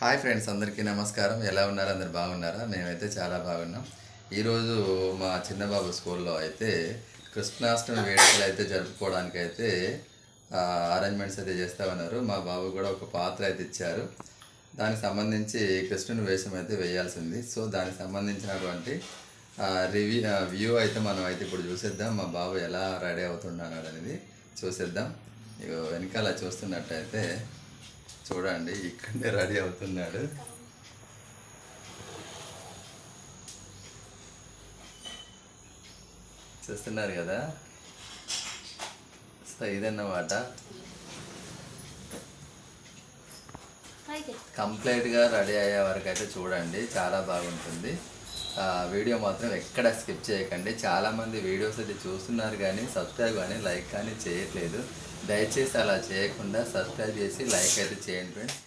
Hi friends అందరికీ నమస్కారం. ఎలా ఉన్నారు? అందరు బాగున్నారా? మేమైతే చాలా బాగున్నాం. ఈరోజు మా చిన్నబాబు స్కూల్లో అయితే కృష్ణాష్టమి వేడుకలు అయితే జరుపుకోవడానికి అయితే అరేంజ్మెంట్స్ అయితే చేస్తూ ఉన్నారు. మా బాబు కూడా ఒక పాత్ర అయితే ఇచ్చారు. దానికి సంబంధించి కృష్ణుని వేషం అయితే వేయాల్సింది. సో దానికి సంబంధించినటువంటి రివ్యూ వ్యూ అయితే మనం అయితే ఇప్పుడు చూసేద్దాం. మా బాబు ఎలా రెడీ అవుతున్నాడు అనేది చూసేద్దాం. ఇగో వెనకాల చూస్తున్నట్టయితే చూడండి ఇక్కడే రెడీ అవుతున్నాడు. చూస్తున్నారు కదా? సో ఇదన్నమాట. కంప్లీట్గా రెడీ అయ్యే వరకు అయితే చూడండి చాలా బాగుంటుంది. వీడియో మాత్రం ఎక్కడ స్కిప్ చేయకండి. చాలామంది వీడియోస్ అయితే చూస్తున్నారు కానీ సబ్స్క్రైబ్ కానీ లైక్ కానీ చేయట్లేదు. దయచేసి అలా చేయకుండా సబ్స్క్రైబ్ చేసి లైక్ అయితే చేయండి ఫ్రెండ్స్.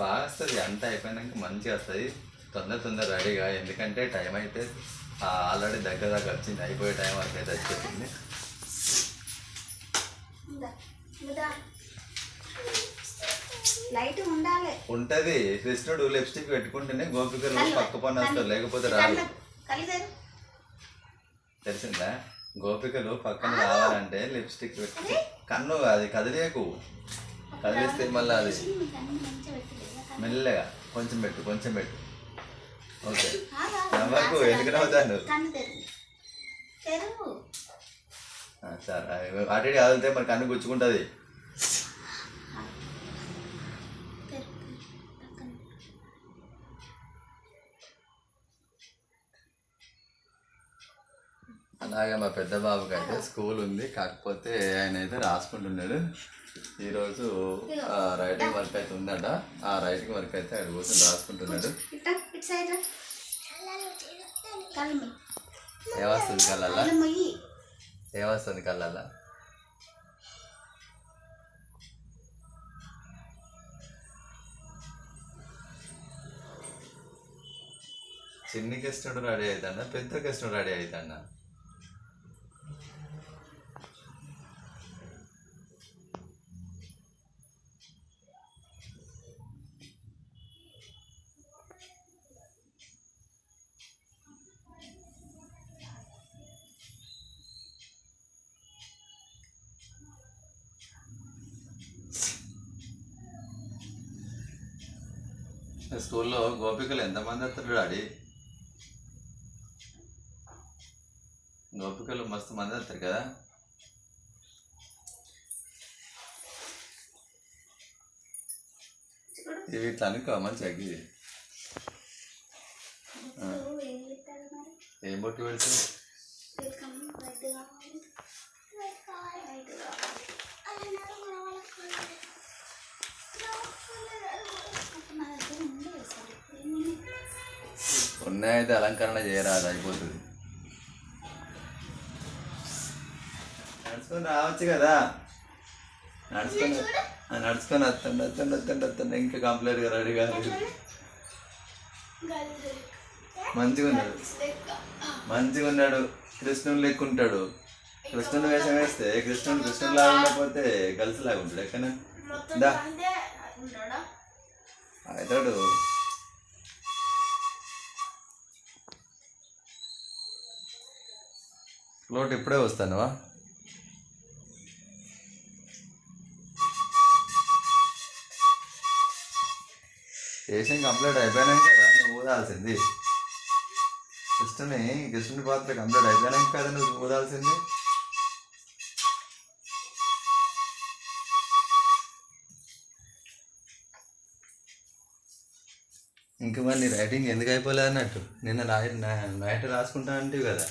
బాగా వస్తుంది. అంత అయిపోయినాక మంచిగా వస్తుంది. తొందర తొందర రెడీగా ఎందుకంటే టైం అయితే ఆల్రెడీ దగ్గర దగ్గర వచ్చింది అయిపోయే టైం వరకు అయితే వచ్చేసింది. లైట్ ఉండాలి. ఉంటది. కృష్ణుడు లిప్స్టిక్ పెట్టుకుంటేనే గోపికలు పక్క పని వస్తారు లేకపోతే రాదు. తెలిసిందా గోపికలు పక్కన రావాలంటే లిప్స్టిక్ పెట్టి కన్ను అది కదిలేకు. కదిలిస్తే మళ్ళీ అది మెల్లగా కొంచెం పెట్టు కొంచెం పెట్టు. ఓకే. నవ్వకు ఎందుకు నవ్వుతాను? సరే. అటు కదిలితే మరి కన్ను గుచ్చుకుంటుంది. అలాగే మా పెద్ద బాబుకి అయితే స్కూల్ ఉంది. కాకపోతే ఆయన అయితే రాసుకుంటున్నాడు. ఈరోజు రైటింగ్ వర్క్ అయితే ఉందట. ఆ రైటింగ్ వర్క్ అయితే ఆయన కూర్చొని రాసుకుంటున్నాడు. రా. కళ్ళు కళ్ళల్లా? కళ్ళు చిన్ని కృష్ణుడు రెడీ అవుతాడా పెద్ద కృష్ణుడు రెడీ అవుతాడా స్కూల్లో గోపికలు ఎంతమంది వస్తారు డాడీ గోపికలు మస్తు మంది వస్తారు కదా? ఇవి ఇది ఇప్పుడు ఏం బొట్టు పెడతావు ఉన్నాయైతే అలంకరణ చేయరాదు అయిపోతుంది. నడుచుకొని రావచ్చు కదా? నడుచుకొని నడుచుకొని వస్తుండ వస్తుండ వస్తుండ వస్తుండ ఇంకా కంప్లీట్గా రెడీ కాదు మంచిగా ఉన్నాడు. మంచిగా ఉన్నాడు. కృష్ణుడు లెక్క ఉంటాడు కృష్ణుడు వేషం వేస్తే కృష్ణుడు కృష్ణుడు లాగా ఉండకపోతే గర్ల్స్ లాగా ఉంటాడు ఎక్కడ అవుతాడు ఫ్లోట్ ఇప్పుడే వస్తానువా? చేసిన కంప్లీట్ అయిపోయినాక కదా నువ్వు ఊదాల్సింది. కృష్ణుని కృష్ణుని పాత్ర కంప్లీట్ అయిపోయినాక కదా నువ్వు ఊదాల్సింది. ఇంక మరి నీ రైటింగ్ ఎందుకు అయిపోలేదు అన్నట్టు? నిన్న నైట్ నైట్ రాసుకుంటా అంటే కదా.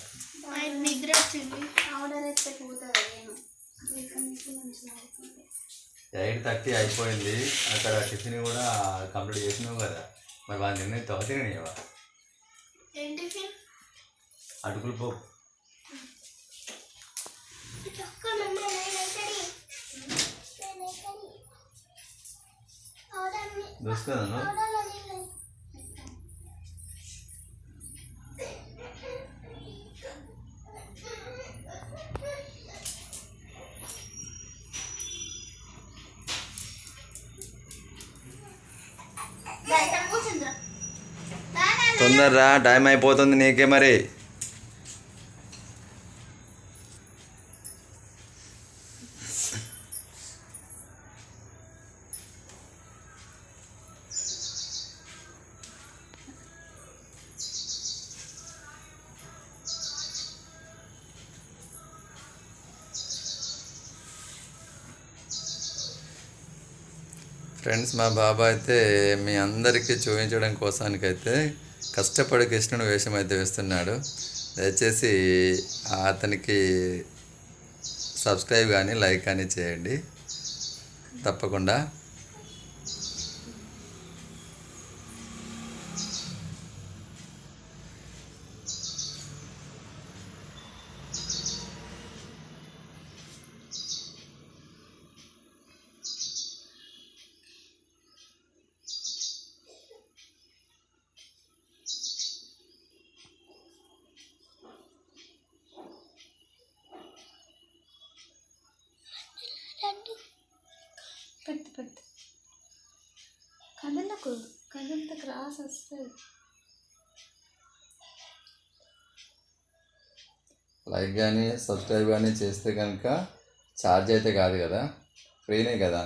ఎయిట్ థర్టీ అయిపోయింది. అక్కడ టిఫిన్ కూడా కంప్లీట్ చేసినావు కదా. మరి వాళ్ళు నిన్న తొక్క తినేవా అటుకులు పో చూసుకున్నాను రా, టైం అయిపోతుంది నీకే మరి. ఫ్రెండ్స్ మా బాబా అయితే మీ అందరికీ చూపించడం కోసానికైతే కష్టపడి కృష్ణుడు వేషం అయితే వేస్తున్నాడు. దయచేసి అతనికి సబ్స్క్రైబ్ కానీ లైక్ కానీ చేయండి. తప్పకుండా లడ్డు పెట్టు పెట్టు కదలకు కదంత వస్తుంది లైక్ కానీ సబ్స్క్రైబ్ కానీ చేస్తే కనుక ఛార్జ్ అయితే కాదు కదా? ఫ్రీనే కదా?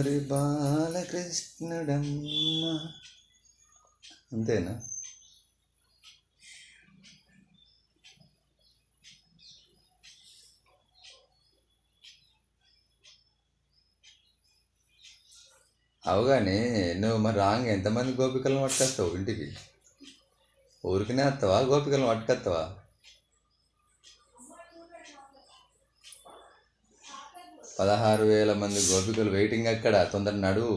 మరి బాలకృష్ణుడమ్మ. అంతేనా? అవగానే నువ్వు మరి రాంగ్ ఎంతమంది గోపికలను పట్టుకొస్తావు ఇంటికి? ఊరికనే వస్తావా? గోపికలను పట్టుకొస్తావా? పదహారు వేల మంది గోపికలు వెయిటింగ్ అక్కడ తొందర నడు.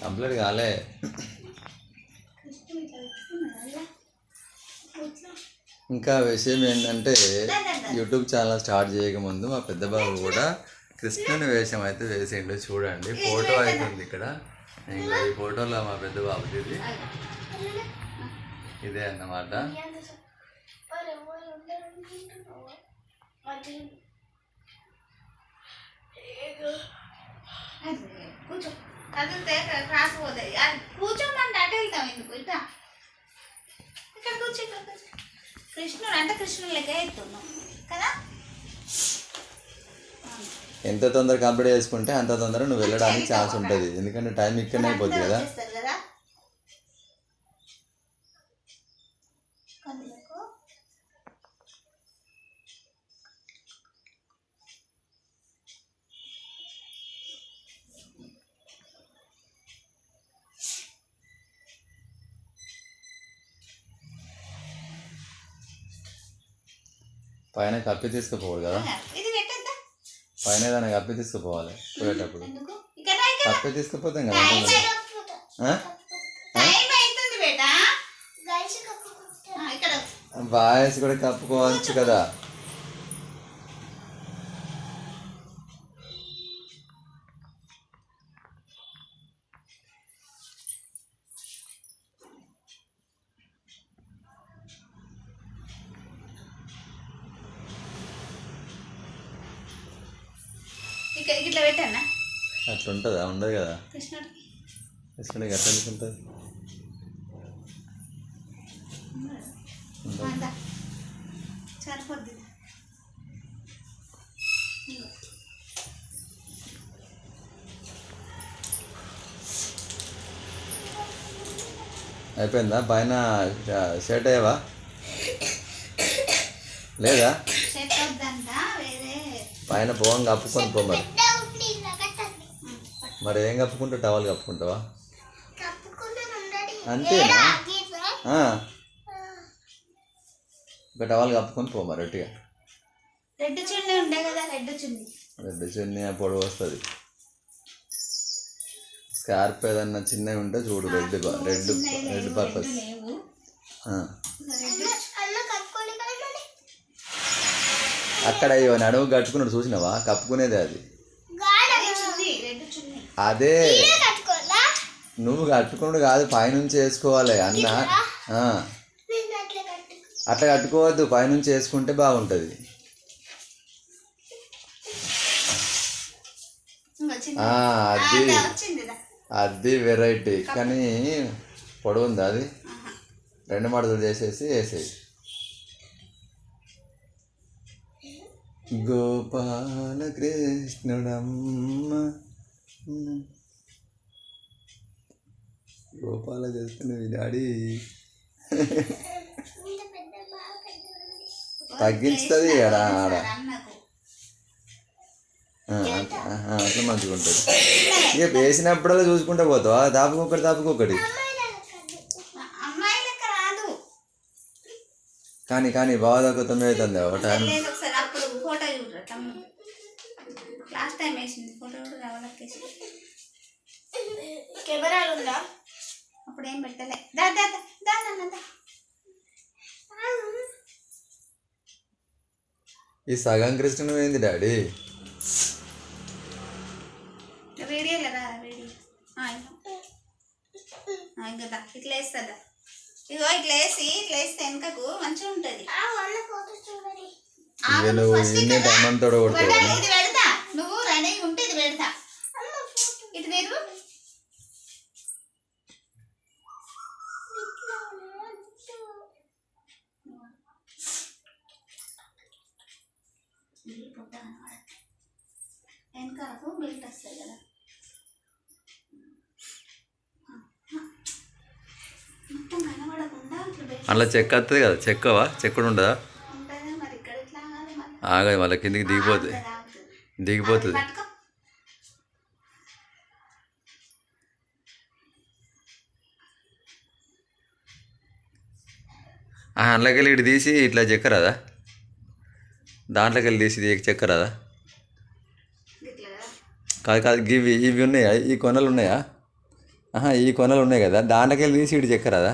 కంప్లీట్ కాలే కృష్ణుడు ఇట్లా పెట్టుకున్నాడు అలా. ఇట్లా. ఇంకా విషయం ఏంటంటే యూట్యూబ్ ఛానల్ స్టార్ట్ చేయకముందు మా పెద్ద బాబు కూడా కృష్ణుని వేషం అయితే వేసిండు. చూడండి ఫోటో అయితే ఉంది ఇక్కడ. ఇంకా ఈ ఫోటోలో మా పెద్ద బాబుది ఇది. ఇదే అన్నమాట. నీ అంత కూర్చోమంటే అటు వెళ్తాం ఎందుకు? ఇట్లా ఇక్కడ కూర్చో ఇక్కడ కూర్చో. కృష్ణుడు అంటే కృష్ణుడు లెక్క ఎత్తున్నాం కదా? ఎంత తొందర కంప్లీట్ చేసుకుంటే అంత తొందర నువ్వు వెళ్ళడానికి ఛాన్స్ ఉంటుంది. ఎందుకంటే టైం ఇక్కడనే అయిపోద్ది కదా వచ్చేస్తారు కదా కదిలకు పైన కప్పి తీసుకుపోవాలి కదా. పైన ఏదైనా కప్పి తీసుకుపోవాలి పోయేటప్పుడు. కప్పి తీసుకుపోతాం కదా వాయిస్ కూడా కప్పుకోవచ్చు కదా ఇక్కడ ఇట్లా పెట్టానా అట్లా ఉంటుందా ఉండదు కదా కృష్ణుడికి కృష్ణుడికి ఎట్లా సరిపోద్ది. ఇదిగో. అయిపోయిందా? పైన షర్ట్ అయ్యావా లేదా? సెట్ పైన పోవం కప్పుకొని పో మరి. ఇలా మరి ఏం కప్పుకుంటావు? టవల్ కప్పుకుంటావా? అంతేనా. ఒక టవల్ కప్పుకొని పో మరి ఒట్టిగా రెడ్ చున్నీ ఉండే కదా రెడ్ చున్నీ. రెడ్ చున్నీ ఆ పొడవు వస్తుంది. స్కార్ప్ ఏదన్నా చిన్నవి ఉంటే చూడు రెడ్ రెడ్ రెడ్ పర్పస్ అక్కడ ఇవి నడుము కట్టుకున్నాడు చూసినావా? కప్పుకునేదే అది. అదే. నువ్వు కట్టుకున్నాడు కాదు పైనుంచి వేసుకోవాలి అన్న. అట్లా కట్టుకో అట్లా కట్టుకోవద్దు పైనుంచి వేసుకుంటే బాగుంటుంది. అది. అదా వెరైటీ కానీ పొడవు ఉందా అది. రెండు మడతలు చేసేసి వేసేయి. గోపాల కృష్ణుడమ్మ గోపాల కృష్ణుడు డాడీ తగ్గించుతుంది ఆడ. ఆడ అట్లా మంచిగా ఉంటుంది. ఇక వేసినప్పుడల్లా చూసుకుంటూ పోతావా? దాపుకొకటి దాపుకొకటి కానీ కానీ బాగా తక్కువ అవుతుంది ఒక టైం. కెమెరాలు ఉందా? అప్పుడు ఏం పెట్టలే. దా దా దా దా నాన్న దా ఈ సగం కృష్ణుడు ఏంది డాడీ. వీడియో లేదా వీడియో ఇంకా. ఇట్లా వేస్తుందా ఇగో ఇట్లా వేసి ఇట్లా వేస్తే వెనకకు మంచిగా ఉంటుంది. మళ్ళీ చెక్క వస్తుంది కదా? చెక్కవా? చెక్కడు ఉండదా ఆగదు మళ్ళీ కిందికి దిగిపోతుంది. దిగిపోతుంది అందులోకెళ్ళి అందులోకి వెళ్ళి ఇటు తీసి ఇట్లా చెక్కరాదా? దాంట్లోకి వెళ్ళి తీసి చెక్కరాదా? కాదు కాదు ఇవి ఇవి ఉన్నాయా? ఈ కొనలు ఉన్నాయా? ఆహా ఈ కొనలు ఉన్నాయి కదా. దాంట్లోకి వెళ్ళి తీసి ఇటు చెక్కరాదా?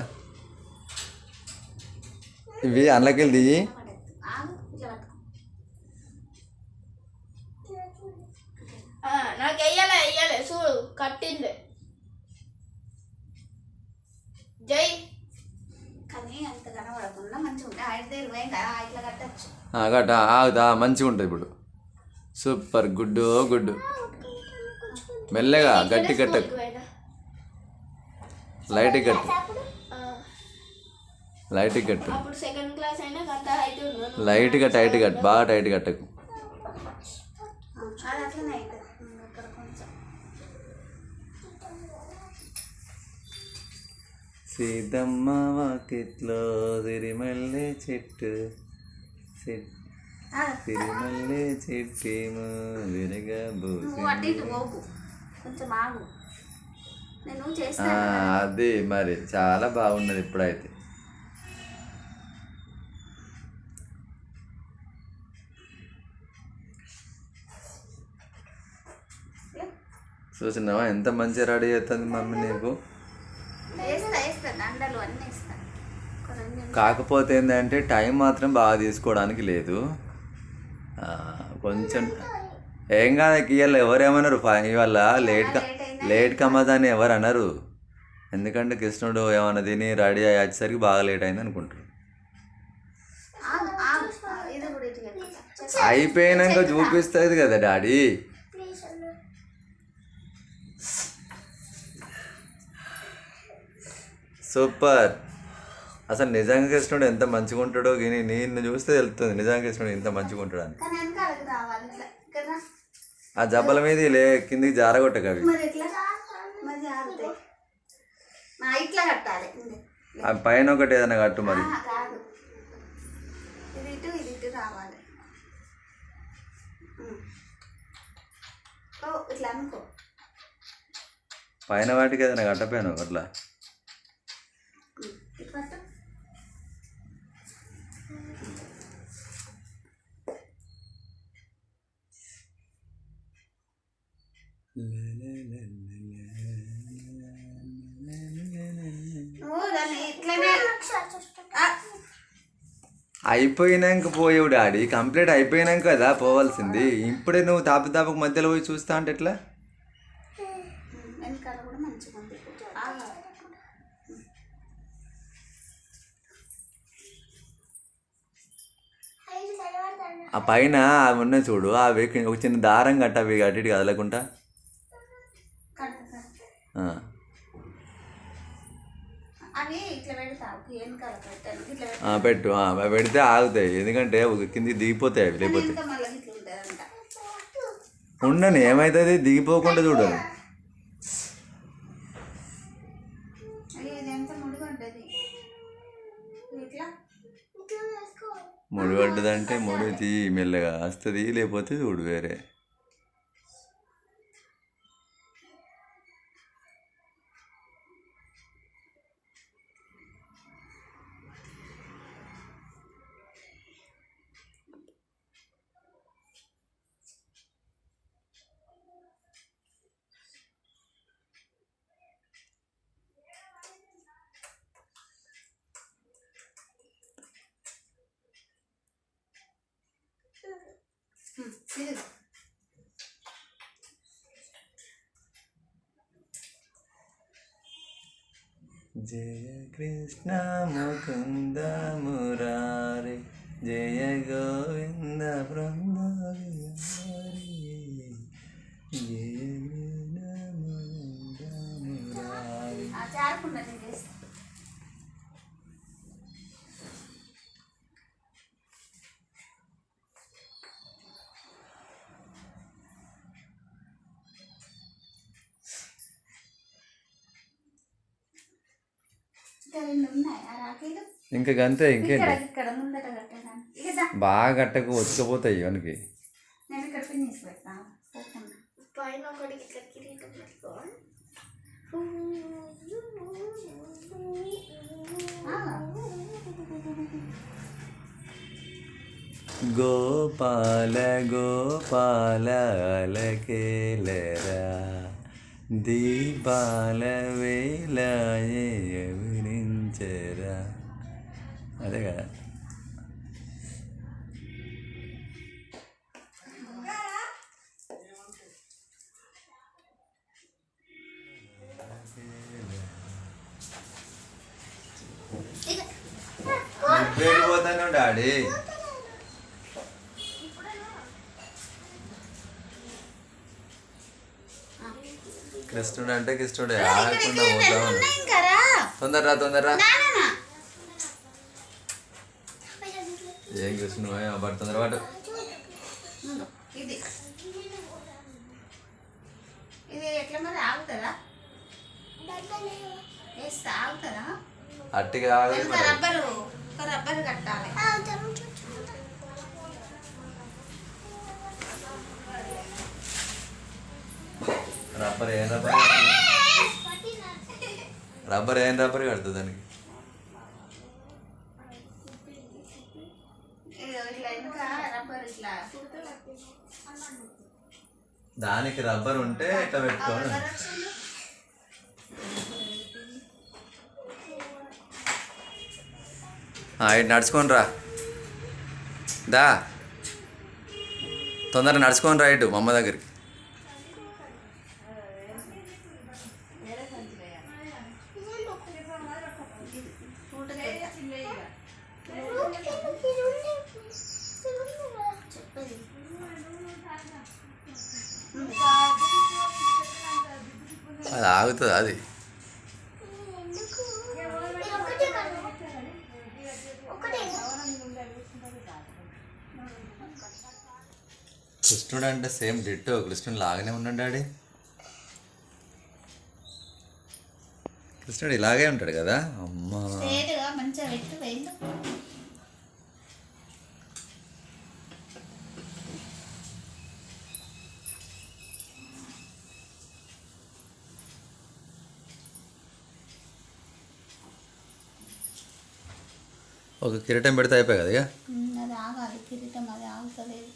ఇవి అందులోకి వెళ్ళి తీయి. పడద్దు ఆగు ఇట్లా పట్టుకో నాకు వెయ్యాలి వెయ్యాలి చూడు కట్టింది. జై. కానీ అంత కనబడకుండా మంచిగా ఉంటుంది ఇట్లా కట్టచ్చు. మంచిగా ఇప్పుడు. సూపర్ గుడ్డు గుడ్డు మెల్లగా గట్టి కట్టకు లైట్ కట్టు. లైట్ కట్టు. అప్పుడు సెకండ్ క్లాస్ అయినా గంట అయితే ఉన్నాను లైట్గా టైట్ కట్టు బాగా టైట్ కట్టకు. సీతమ్మ వాకిట్లో సిరిమల్లె చెట్టు. సిరిమల్లె చెట్టేమో కొంచెం చేస్తాను. అది మరి చాలా బాగున్నది ఇప్పుడైతే. చూసినావా? ఎంత మంచిగా రెడీ అవుతుంది మమ్మీ నీకు? కాకపోతే ఏంటంటే టైం మాత్రం బాగా తీసుకోవడానికి లేదు. కొంచెం ఏం కాదు ఇవాళ ఎవరేమన్నారు? ఇవాళ లేట్ లేట్ కమ్మదని ఎవరు అన్నారు ఎందుకంటే కృష్ణుడు ఏమన్నా తిని రెడీ అయ్యి వచ్చేసరికి బాగా లేట్ అయింది అనుకుంటారు కట్టుకుంటా. అయిపోయినాక చూపిస్తుంది కదా డాడీ. సూపర్. అసలు నిజంగా కృష్ణుడు ఎంత మంచిగా ఉంటాడో కానీ నేను చూస్తే తెలుస్తుంది. నిజంగా కృష్ణుడు ఎంత మంచిగా ఉంటాడు అని. ఆ జబ్బల మీద లే కిందికి జారగొట్టక అవి కట్టాలి. ఇందే. ఆ పైన ఒకటి ఏదైనా కట్టు మరి. పైన వాటికి ఏదైనా కట్టపోయాను అట్లా ఉమ్, ఇటు పట్టు నువ్వు దాన్ని ఇట్లనే ఆ, అయిపోయినాక పోయేవు డాడీ. కంప్లీట్ అయిపోయినాక కదా పోవాల్సింది. ఇప్పుడే నువ్వు తాపి తాపకు మధ్యలో పోయి చూస్తా అంటే ఎట్లా ఉమ్, వెనకాల కూడా మంచిగా ఉంది ఆగా. ఐదు కనబడతాను ఆ పైన అవి ఉన్నాయి చూడు అవి ఒక చిన్న దారం కట్ట అవి అటు ఇటు కదలకుండా. పెట్టు. పెడితే ఆగుతాయి. ఎందుకంటే ఒక కింది దిగిపోతాయి అవి లేకపోతే. ఉండని ఏమవుతుంది దిగిపోకుండా చూడాలి అయ్యో ఇది ఎంత ముడుగు ఉంటుంది ఇట్లా ఇట్లా వేసుకో ముడి పడ్డదంటే ముడి తీ మెల్లగా వస్తుంది లేకపోతే చూడు వేరే ఉమ్, ఇది జయ కృష్ణ ముకుంద మురారి జయ గోవింద బృంద జయ కృష్ణ ముకుంద మురారి ఇంకా గంతే ఇక్కడ ఇంకేంటి. బాగా వచ్చకపోతాయి ఇవనికి. కిరీటం పెట్టుకో. ఆ. గోపాల గోపాల అలకేలరా దీపాల వేళ విరించరా అదే కదా. పోతాను డాడీ? కృష్ణుడు అంటే కృష్ణుడే. ఆడకుండా పోతా తొందరరా తొందరరా. ఏం కృష్ణుడు ఏం పట్టు తొందర పట్టు ఉండు, ఇది. ఇది ఎట్లా మరి ఆగుతుందా? వేస్తే ఆగుతుందా? అట్టిగా. రబ్బరు ఒక రబ్బరు కట్టాలి. రబ్బర్ ఏం రబ్బర్. రబ్బర్ ఏం రబ్బర్ కడుతుంది దానికి? రబ్బరు దానికి రబ్బర్ ఉంటే ఇట్లా పెట్టుకోండి నడుచుకొని రా. దా. తొందరగా నడుచుకొని రా ఇటు మమ్మ దగ్గరికి. అది. కృష్ణుడు అంటే సేమ్ డిట్టో కృష్ణుడు లాగానే ఉన్నాడు డాడీ. కృష్ణుడు ఇలాగే ఉంటాడు కదా? అమ్మా. ఒక కిరీటం పెడితే అయిపోయి కదా ఇక? ఉమ్, అది ఆగాలి. కిరీటం అది ఆగుతలేదు.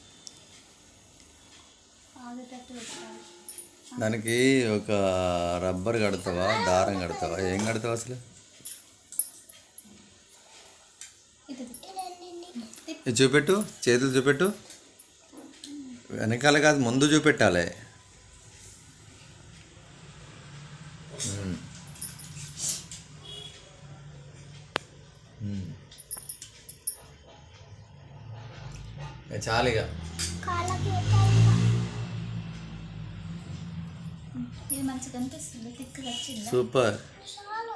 ఆగేటట్టు పెట్టాలి. దానికి ఒక రబ్బర్ కడతావా? దారం కడతావా? ఏం కడతావా అసలు? చూపెట్టు. చేతులు చూపెట్టు. వెనకాల కాదు ముందు చూపెట్టాలి. మ్మ్. ఇక చాలు ఇక కాళ్ళకి పెట్టాలి ఇంకా. ఇది మంచిగా అనిపిస్తుంది సూపర్. చాలు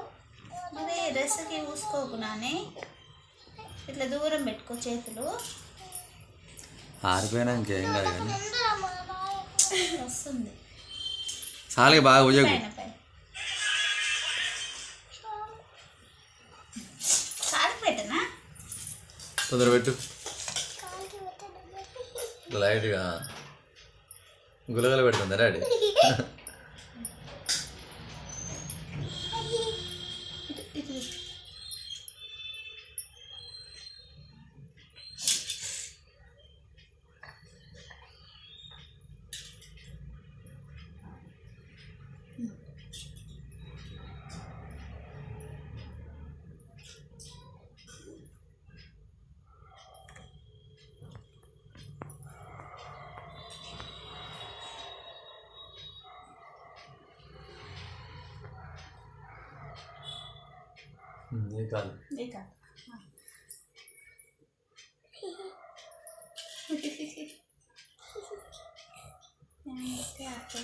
మరి డ్రెస్కి పూసుకోకు నానే. ఇట్లా దూరం పెట్టుకో చేతులు. ఆరిపోయినా ఇంకేం కాదు కానీ. వస్తుంది. చాలు ఇక బాగా పెట్టనా తొందర పెట్టు. లైట్గా గులగల పెడుతుందా డాడీ? Yang itu apa?